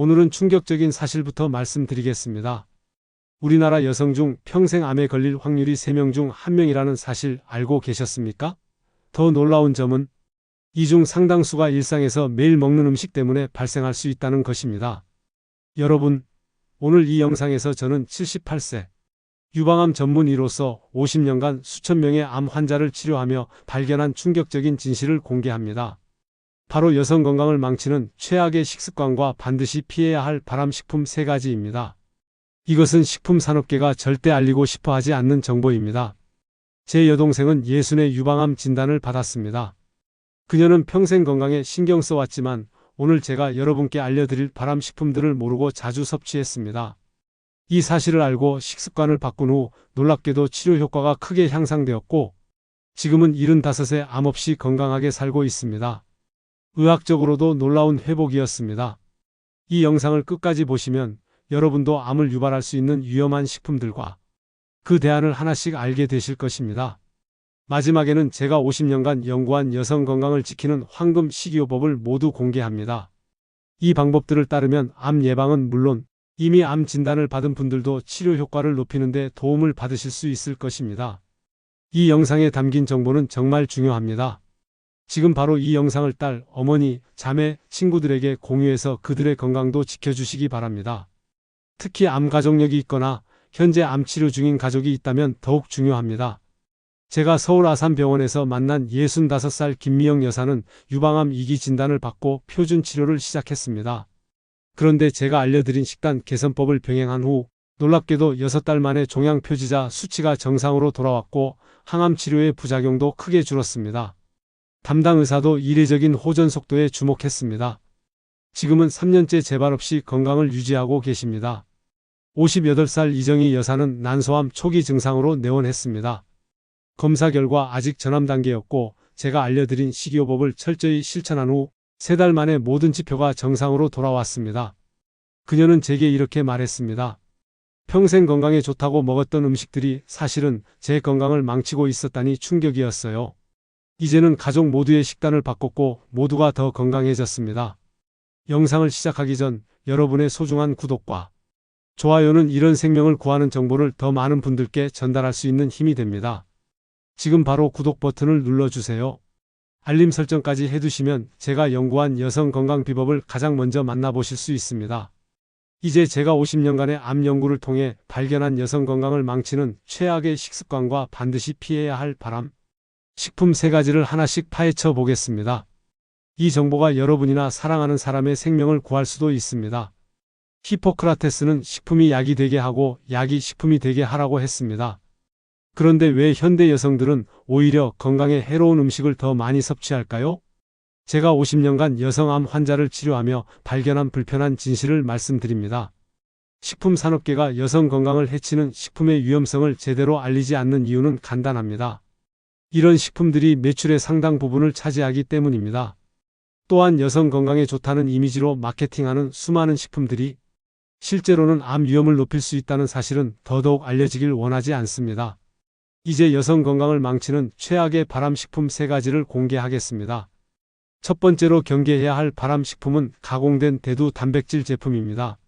오늘은 충격적인 사실부터 말씀드리겠습니다. 우리나라 여성 중 평생 암에 걸릴 확률이 3명 중 1명이라는 사실 알고 계셨습니까? 더 놀라운 점은 이 중 상당수가 일상에서 매일 먹는 음식 때문에 발생할 수 있다는 것입니다. 여러분, 오늘 이 영상에서 저는 78세 유방암 전문의로서 50년간 수천 명의 암 환자를 치료하며 발견한 충격적인 진실을 공개합니다. 바로 여성 건강을 망치는 최악의 식습관과 반드시 피해야 할 발암식품 세 가지입니다. 이것은 식품 산업계가 절대 알리고 싶어 하지 않는 정보입니다. 제 여동생은 예순의 유방암 진단을 받았습니다. 그녀는 평생 건강에 신경 써왔지만 오늘 제가 여러분께 알려드릴 발암식품들을 모르고 자주 섭취했습니다. 이 사실을 알고 식습관을 바꾼 후 놀랍게도 치료 효과가 크게 향상되었고 지금은 75세 암 없이 건강하게 살고 있습니다. 의학적으로도 놀라운 회복이었습니다. 이 영상을 끝까지 보시면 여러분도 암을 유발할 수 있는 위험한 식품들과 그 대안을 하나씩 알게 되실 것입니다. 마지막에는 제가 50년간 연구한 여성 건강을 지키는 황금 식이요법을 모두 공개합니다. 이 방법들을 따르면 암 예방은 물론 이미 암 진단을 받은 분들도 치료 효과를 높이는 데 도움을 받으실 수 있을 것입니다. 이 영상에 담긴 정보는 정말 중요합니다. 지금 바로 이 영상을 딸 어머니, 자매, 친구들에게 공유해서 그들의 건강도 지켜주시기 바랍니다. 특히 암 가족력이 있거나 현재 암 치료 중인 가족이 있다면 더욱 중요합니다. 제가 서울 아산병원에서 만난 65살 김미영 여사는 유방암 2기 진단을 받고 표준 치료를 시작했습니다. 그런데 제가 알려드린 식단 개선법을 병행한 후 놀랍게도 6달 만에 종양 표지자 수치가 정상으로 돌아왔고 항암 치료의 부작용도 크게 줄었습니다. 담당 의사도 이례적인 호전 속도에 주목했습니다. 지금은 3년째 재발 없이 건강을 유지하고 계십니다. 58살 이정희 여사는 난소암 초기 증상으로 내원했습니다. 검사 결과 아직 전암 단계였고 제가 알려드린 식이요법을 철저히 실천한 후 세 달 만에 모든 지표가 정상으로 돌아왔습니다. 그녀는 제게 이렇게 말했습니다. 평생 건강에 좋다고 먹었던 음식들이 사실은 제 건강을 망치고 있었다니 충격이었어요. 이제는 가족 모두의 식단을 바꿨고 모두가 더 건강해졌습니다. 영상을 시작하기 전 여러분의 소중한 구독과 좋아요는 이런 생명을 구하는 정보를 더 많은 분들께 전달할 수 있는 힘이 됩니다. 지금 바로 구독 버튼을 눌러주세요. 알림 설정까지 해두시면 제가 연구한 여성 건강 비법을 가장 먼저 만나보실 수 있습니다. 이제 제가 50년간의 암 연구를 통해 발견한 여성 건강을 망치는 최악의 식습관과 반드시 피해야 할 바람, 식품 세 가지를 하나씩 파헤쳐 보겠습니다. 이 정보가 여러분이나 사랑하는 사람의 생명을 구할 수도 있습니다. 히포크라테스는 식품이 약이 되게 하고 약이 식품이 되게 하라고 했습니다. 그런데 왜 현대 여성들은 오히려 건강에 해로운 음식을 더 많이 섭취할까요? 제가 50년간 여성암 환자를 치료하며 발견한 불편한 진실을 말씀드립니다. 식품 산업계가 여성 건강을 해치는 식품의 위험성을 제대로 알리지 않는 이유는 간단합니다. 이런 식품들이 매출의 상당 부분을 차지하기 때문입니다. 또한 여성 건강에 좋다는 이미지로 마케팅하는 수많은 식품들이 실제로는 암 위험을 높일 수 있다는 사실은 더더욱 알려지길 원하지 않습니다. 이제 여성 건강을 망치는 최악의 발암식품 세 가지를 공개하겠습니다. 첫 번째로 경계해야 할 발암식품은 가공된 대두 단백질 제품입니다.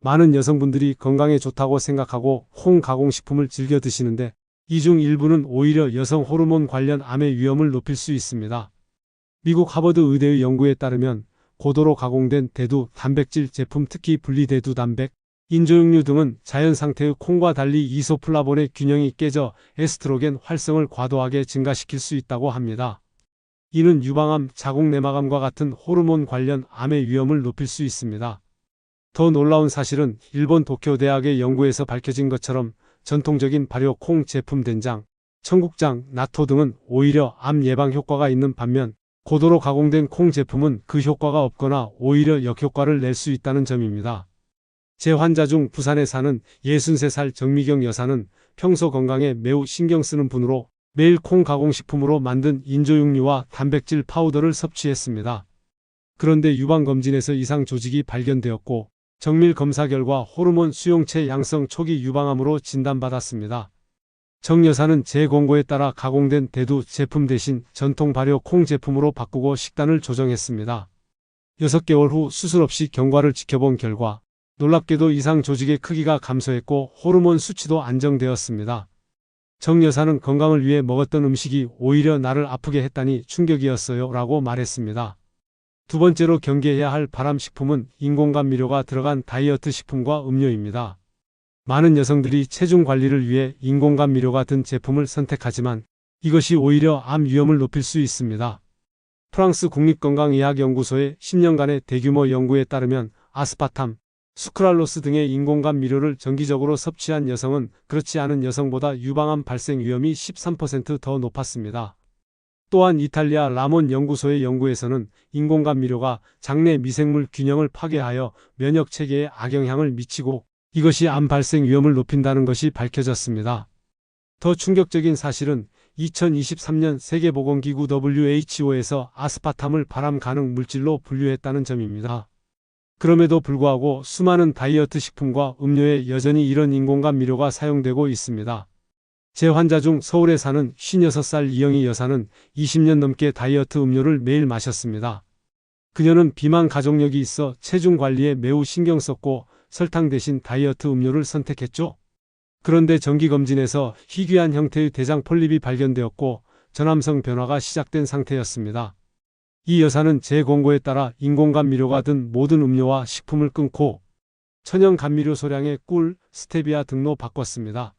많은 여성분들이 건강에 좋다고 생각하고 홍 가공식품을 즐겨 드시는데 이 중 일부는 오히려 여성 호르몬 관련 암의 위험을 높일 수 있습니다. 미국 하버드 의대의 연구에 따르면 고도로 가공된 대두, 단백질 제품 특히 분리대두 단백, 인조육류 등은 자연 상태의 콩과 달리 이소플라본의 균형이 깨져 에스트로겐 활성을 과도하게 증가시킬 수 있다고 합니다. 이는 유방암, 자궁내막암과 같은 호르몬 관련 암의 위험을 높일 수 있습니다. 더 놀라운 사실은 일본 도쿄 대학의 연구에서 밝혀진 것처럼 전통적인 발효 콩 제품 된장, 청국장, 나토 등은 오히려 암 예방 효과가 있는 반면 고도로 가공된 콩 제품은 그 효과가 없거나 오히려 역효과를 낼 수 있다는 점입니다. 제 환자 중 부산에 사는 63살 정미경 여사는 평소 건강에 매우 신경 쓰는 분으로 매일 콩 가공식품으로 만든 인조육류와 단백질 파우더를 섭취했습니다. 그런데 유방검진에서 이상 조직이 발견되었고 정밀 검사 결과 호르몬 수용체 양성 초기 유방암으로 진단받았습니다. 정 여사는 제 권고에 따라 가공된 대두 제품 대신 전통 발효 콩 제품으로 바꾸고 식단을 조정했습니다. 6개월 후 수술 없이 경과를 지켜본 결과 놀랍게도 이상 조직의 크기가 감소했고 호르몬 수치도 안정되었습니다. 정 여사는 건강을 위해 먹었던 음식이 오히려 나를 아프게 했다니 충격이었어요 라고 말했습니다. 두 번째로 경계해야 할 발암식품은 인공감 미료가 들어간 다이어트 식품과 음료입니다. 많은 여성들이 체중 관리를 위해 인공감 미료가 든 제품을 선택하지만 이것이 오히려 암 위험을 높일 수 있습니다. 프랑스 국립건강의학연구소의 10년간의 대규모 연구에 따르면 아스파탐, 수크랄로스 등의 인공감 미료를 정기적으로 섭취한 여성은 그렇지 않은 여성보다 유방암 발생 위험이 13%더 높았습니다. 또한 이탈리아 라몬 연구소의 연구에서는 인공감미료가 장내 미생물 균형을 파괴하여 면역 체계에 악영향을 미치고 이것이 암 발생 위험을 높인다는 것이 밝혀졌습니다. 더 충격적인 사실은 2023년 세계보건기구 WHO에서 아스파탐을 발암 가능 물질로 분류했다는 점입니다. 그럼에도 불구하고 수많은 다이어트 식품과 음료에 여전히 이런 인공감미료가 사용되고 있습니다. 제 환자 중 서울에 사는 56살 이영희 여사는 20년 넘게 다이어트 음료를 매일 마셨습니다. 그녀는 비만 가족력이 있어 체중 관리에 매우 신경 썼고 설탕 대신 다이어트 음료를 선택했죠. 그런데 정기검진에서 희귀한 형태의 대장 폴립이 발견되었고 전암성 변화가 시작된 상태였습니다. 이 여사는 제 권고에 따라 인공감 미료가 든 모든 음료와 식품을 끊고 천연 감미료 소량의 꿀, 스테비아 등로 바꿨습니다.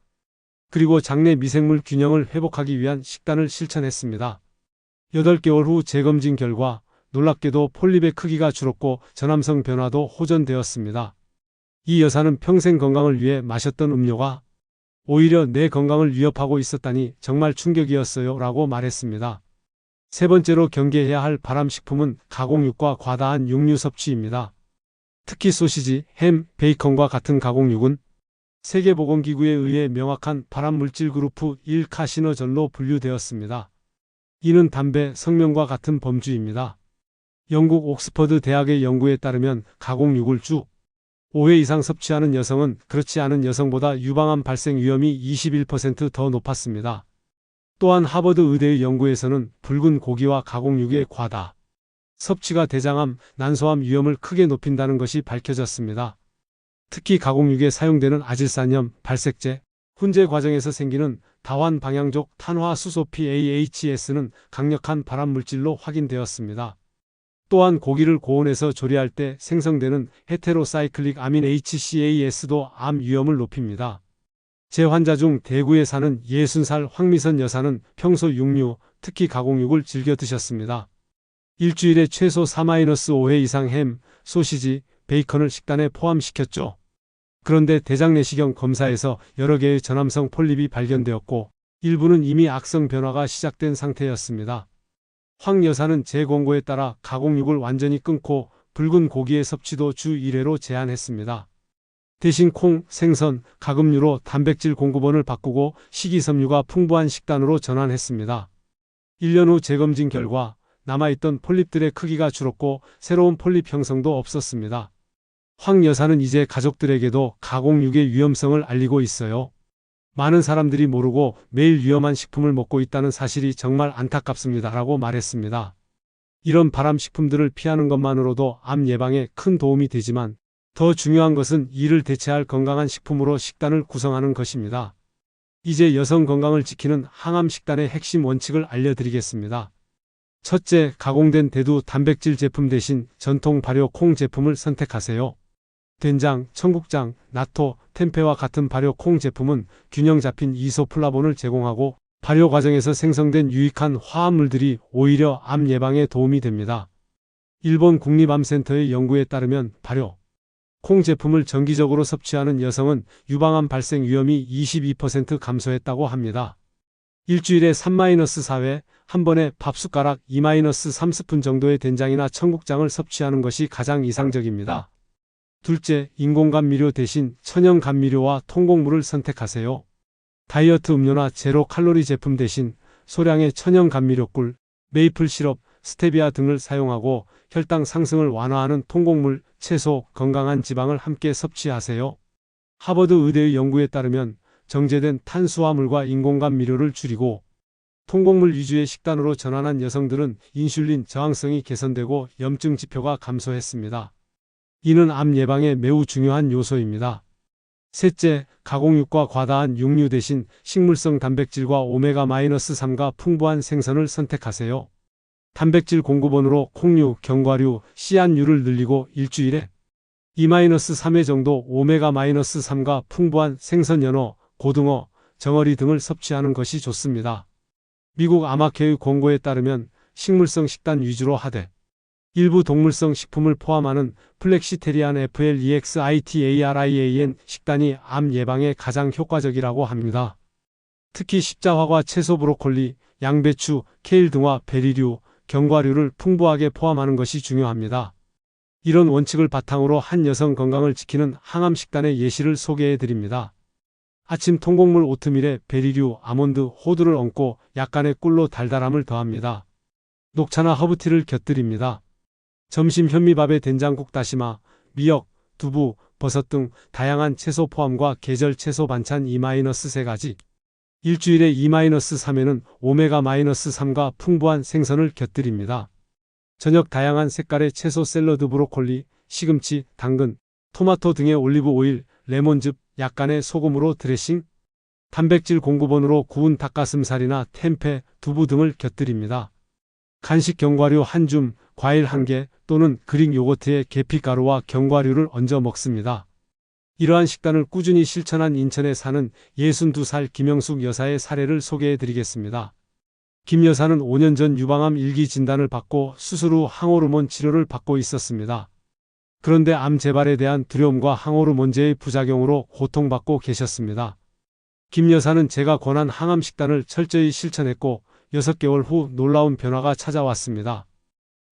그리고 장내 미생물 균형을 회복하기 위한 식단을 실천했습니다. 8개월 후 재검진 결과 놀랍게도 폴립의 크기가 줄었고 전암성 변화도 호전되었습니다. 이 여사는 평생 건강을 위해 마셨던 음료가 오히려 내 건강을 위협하고 있었다니 정말 충격이었어요 라고 말했습니다. 세 번째로 경계해야 할 발암식품은 가공육과 과다한 육류 섭취입니다. 특히 소시지, 햄, 베이컨과 같은 가공육은 세계보건기구에 의해 명확한 발암물질 그룹 1 카시노전로 분류되었습니다. 이는 담배, 성명과 같은 범주입니다. 영국 옥스퍼드 대학의 연구에 따르면 가공육을 주 5회 이상 섭취하는 여성은 그렇지 않은 여성보다 유방암 발생 위험이 21%더 높았습니다. 또한 하버드 의대의 연구에서는 붉은 고기와 가공육의 과다 섭취가 대장암, 난소암 위험을 크게 높인다는 것이 밝혀졌습니다. 특히 가공육에 사용되는 아질산염, 발색제, 훈제 과정에서 생기는 다환 방향족 탄화수소 PAHS는 강력한 발암물질로 확인되었습니다. 또한 고기를 고온에서 조리할 때 생성되는 헤테로사이클릭 아민 HCAS도 암 위험을 높입니다. 제 환자 중 대구에 사는 60살 황미선 여사는 평소 육류, 특히 가공육을 즐겨 드셨습니다. 일주일에 최소 4-5회 이상 햄, 소시지, 베이컨을 식단에 포함시켰죠. 그런데 대장 내시경 검사에서 여러 개의 전암성 폴립이 발견되었고 일부는 이미 악성 변화가 시작된 상태였습니다. 황 여사는 제 권고에 따라 가공육을 완전히 끊고 붉은 고기의 섭취도 주 1회로 제한했습니다. 대신 콩, 생선, 가금류로 단백질 공급원을 바꾸고 식이섬유가 풍부한 식단으로 전환했습니다. 1년 후 재검진 결과 남아있던 폴립들의 크기가 줄었고 새로운 폴립 형성도 없었습니다. 황 여사는 이제 가족들에게도 가공육의 위험성을 알리고 있어요. 많은 사람들이 모르고 매일 위험한 식품을 먹고 있다는 사실이 정말 안타깝습니다. 라고 말했습니다. 이런 발암식품들을 피하는 것만으로도 암 예방에 큰 도움이 되지만 더 중요한 것은 이를 대체할 건강한 식품으로 식단을 구성하는 것입니다. 이제 여성 건강을 지키는 항암 식단의 핵심 원칙을 알려드리겠습니다. 첫째, 가공된 대두 단백질 제품 대신 전통 발효 콩 제품을 선택하세요. 된장, 청국장, 나토, 템페와 같은 발효 콩 제품은 균형 잡힌 이소플라본을 제공하고 발효 과정에서 생성된 유익한 화합물들이 오히려 암 예방에 도움이 됩니다. 일본 국립암센터의 연구에 따르면 발효 콩 제품을 정기적으로 섭취하는 여성은 유방암 발생 위험이 22% 감소했다고 합니다. 일주일에 3-4회, 한 번에 밥 숟가락 2-3스푼 정도의 된장이나 청국장을 섭취하는 것이 가장 이상적입니다. 둘째, 인공감미료 대신 천연 감미료와 통곡물을 선택하세요. 다이어트 음료나 제로 칼로리 제품 대신 소량의 천연 감미료 꿀, 메이플 시럽, 스테비아 등을 사용하고 혈당 상승을 완화하는 통곡물, 채소, 건강한 지방을 함께 섭취하세요. 하버드 의대의 연구에 따르면 정제된 탄수화물과 인공감미료를 줄이고 통곡물 위주의 식단으로 전환한 여성들은 인슐린 저항성이 개선되고 염증 지표가 감소했습니다. 이는 암 예방에 매우 중요한 요소입니다. 셋째, 가공육과 과다한 육류 대신 식물성 단백질과 오메가-3가 풍부한 생선을 선택하세요. 단백질 공급원으로 콩류, 견과류, 씨앗류를 늘리고 일주일에 2-3회 정도 오메가-3가 풍부한 생선 연어, 고등어, 정어리 등을 섭취하는 것이 좋습니다. 미국 암학회의 권고에 따르면 식물성 식단 위주로 하되 일부 동물성 식품을 포함하는 플렉시테리안 FLEXITARIAN 식단이 암 예방에 가장 효과적이라고 합니다. 특히 십자화과 채소 브로콜리, 양배추, 케일 등과 베리류, 견과류를 풍부하게 포함하는 것이 중요합니다. 이런 원칙을 바탕으로 한 여성 건강을 지키는 항암 식단의 예시를 소개해 드립니다. 아침 통곡물 오트밀에 베리류, 아몬드, 호두를 얹고 약간의 꿀로 달달함을 더합니다. 녹차나 허브티를 곁들입니다. 점심 현미밥에 된장국 다시마, 미역, 두부, 버섯 등 다양한 채소 포함과 계절 채소 반찬 2-3가지. 일주일에 2-3회는 오메가-3과 풍부한 생선을 곁들입니다. 저녁 다양한 색깔의 채소 샐러드 브로콜리, 시금치, 당근, 토마토 등의 올리브 오일, 레몬즙, 약간의 소금으로 드레싱, 단백질 공급원으로 구운 닭가슴살이나 템페, 두부 등을 곁들입니다. 간식 견과류 한 줌, 과일 한 개 또는 그릭 요거트에 계피가루와 견과류를 얹어 먹습니다. 이러한 식단을 꾸준히 실천한 인천에 사는 62살 김영숙 여사의 사례를 소개해 드리겠습니다. 김 여사는 5년 전 유방암 일기 진단을 받고 수술 후 항호르몬 치료를 받고 있었습니다. 그런데 암 재발에 대한 두려움과 항호르몬제의 부작용으로 고통받고 계셨습니다. 김 여사는 제가 권한 항암 식단을 철저히 실천했고 6개월 후 놀라운 변화가 찾아왔습니다.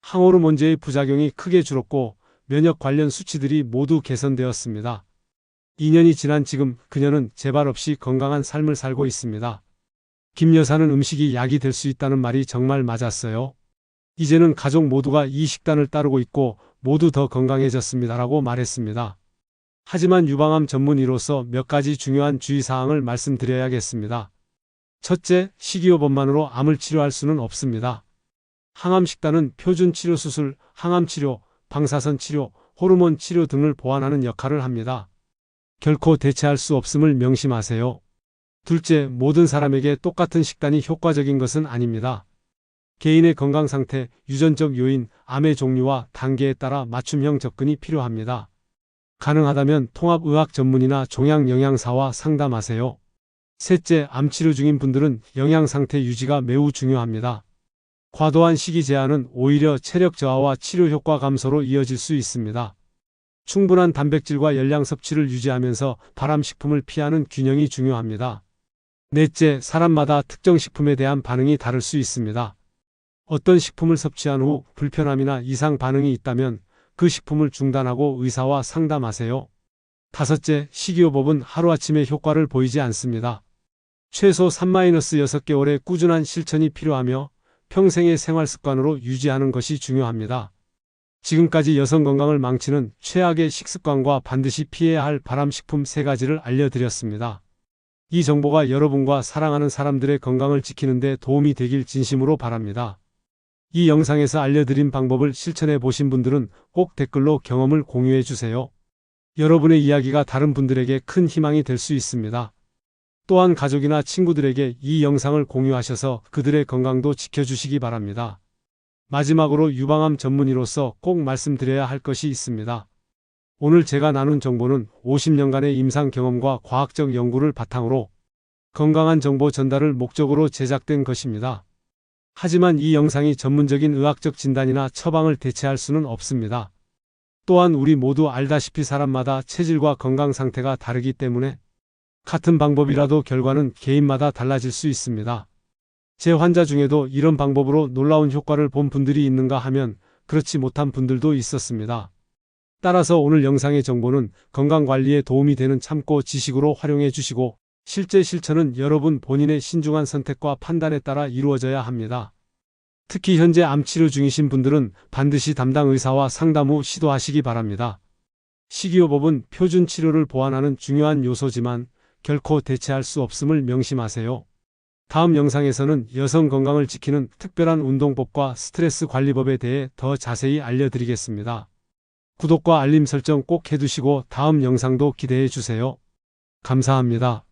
항호르몬제의 부작용이 크게 줄었고 면역 관련 수치들이 모두 개선되었습니다. 2년이 지난 지금 그녀는 재발 없이 건강한 삶을 살고 있습니다. 김 여사는 음식이 약이 될 수 있다는 말이 정말 맞았어요. 이제는 가족 모두가 이 식단을 따르고 있고 모두 더 건강해졌습니다라고 말했습니다. 하지만 유방암 전문의로서 몇 가지 중요한 주의사항을 말씀드려야겠습니다. 첫째, 식이요법만으로 암을 치료할 수는 없습니다. 항암 식단은 표준 치료 수술, 항암 치료, 방사선 치료, 호르몬 치료 등을 보완하는 역할을 합니다. 결코 대체할 수 없음을 명심하세요. 둘째, 모든 사람에게 똑같은 식단이 효과적인 것은 아닙니다. 개인의 건강 상태, 유전적 요인, 암의 종류와 단계에 따라 맞춤형 접근이 필요합니다. 가능하다면 통합의학 전문의나 종양영양사와 상담하세요. 셋째, 암 치료 중인 분들은 영양 상태 유지가 매우 중요합니다. 과도한 식이 제한은 오히려 체력 저하와 치료 효과 감소로 이어질 수 있습니다. 충분한 단백질과 열량 섭취를 유지하면서 발암식품을 피하는 균형이 중요합니다. 넷째, 사람마다 특정 식품에 대한 반응이 다를 수 있습니다. 어떤 식품을 섭취한 후 불편함이나 이상 반응이 있다면 그 식품을 중단하고 의사와 상담하세요. 다섯째, 식이요법은 하루아침에 효과를 보이지 않습니다. 최소 3-6개월의 꾸준한 실천이 필요하며 평생의 생활 습관으로 유지하는 것이 중요합니다. 지금까지 여성 건강을 망치는 최악의 식습관과 반드시 피해야 할 발암식품 세 가지를 알려드렸습니다. 이 정보가 여러분과 사랑하는 사람들의 건강을 지키는 데 도움이 되길 진심으로 바랍니다. 이 영상에서 알려드린 방법을 실천해 보신 분들은 꼭 댓글로 경험을 공유해 주세요. 여러분의 이야기가 다른 분들에게 큰 희망이 될 수 있습니다. 또한 가족이나 친구들에게 이 영상을 공유하셔서 그들의 건강도 지켜주시기 바랍니다. 마지막으로 유방암 전문의로서 꼭 말씀드려야 할 것이 있습니다. 오늘 제가 나눈 정보는 50년간의 임상 경험과 과학적 연구를 바탕으로 건강한 정보 전달을 목적으로 제작된 것입니다. 하지만 이 영상이 전문적인 의학적 진단이나 처방을 대체할 수는 없습니다. 또한 우리 모두 알다시피 사람마다 체질과 건강 상태가 다르기 때문에 같은 방법이라도 결과는 개인마다 달라질 수 있습니다. 제 환자 중에도 이런 방법으로 놀라운 효과를 본 분들이 있는가 하면 그렇지 못한 분들도 있었습니다. 따라서 오늘 영상의 정보는 건강관리에 도움이 되는 참고 지식으로 활용해 주시고 실제 실천은 여러분 본인의 신중한 선택과 판단에 따라 이루어져야 합니다. 특히 현재 암 치료 중이신 분들은 반드시 담당 의사와 상담 후 시도하시기 바랍니다. 식이요법은 표준 치료를 보완하는 중요한 요소지만 결코 대체할 수 없음을 명심하세요. 다음 영상에서는 여성 건강을 지키는 특별한 운동법과 스트레스 관리법에 대해 더 자세히 알려드리겠습니다. 구독과 알림 설정 꼭 해두시고 다음 영상도 기대해 주세요. 감사합니다.